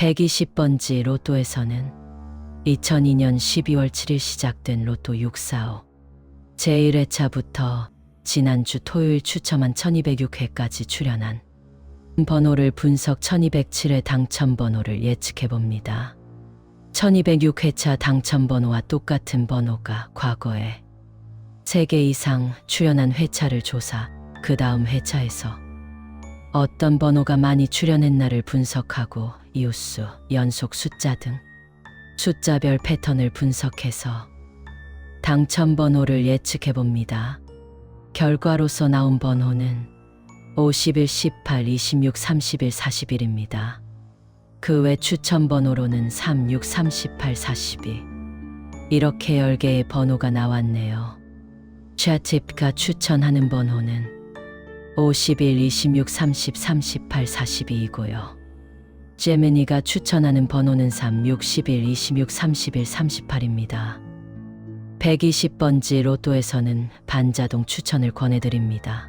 120번지 로또에서는 2002년 12월 7일 시작된 로또 645 제1회차부터 지난주 토요일 추첨한 1206회까지 출연한 번호를 분석 1207회 당첨 번호를 예측해 봅니다. 1206회차 당첨 번호와 똑같은 번호가 과거에 3개 이상 출연한 회차를 조사, 그 다음 회차에서 어떤 번호가 많이 출연했나를 분석하고 이웃수, 연속 숫자 등 숫자별 패턴을 분석해서 당첨 번호를 예측해 봅니다. 결과로서 나온 번호는 51, 18, 26, 31, 41입니다. 그 외 추천 번호로는 36, 38, 42. 이렇게 10개의 번호가 나왔네요. 차팁가 추천하는 번호는 51, 26, 30, 38, 42이고요. 제미니가 추천하는 번호는 3, 61, 26, 31, 38입니다. 120번지 로또에서는 반자동 추천을 권해드립니다.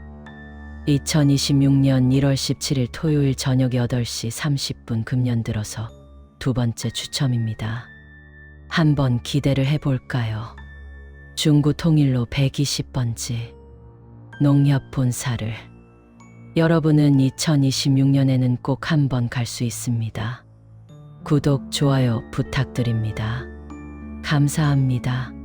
2026년 1월 17일 토요일 저녁 8시 30분 금년 들어서 두 번째 추첨입니다. 한번 기대를 해볼까요? 중구 통일로 120번지 농협 본사를 여러분은 2026년에는 꼭 한번 갈 수 있습니다. 구독, 좋아요 부탁드립니다. 감사합니다.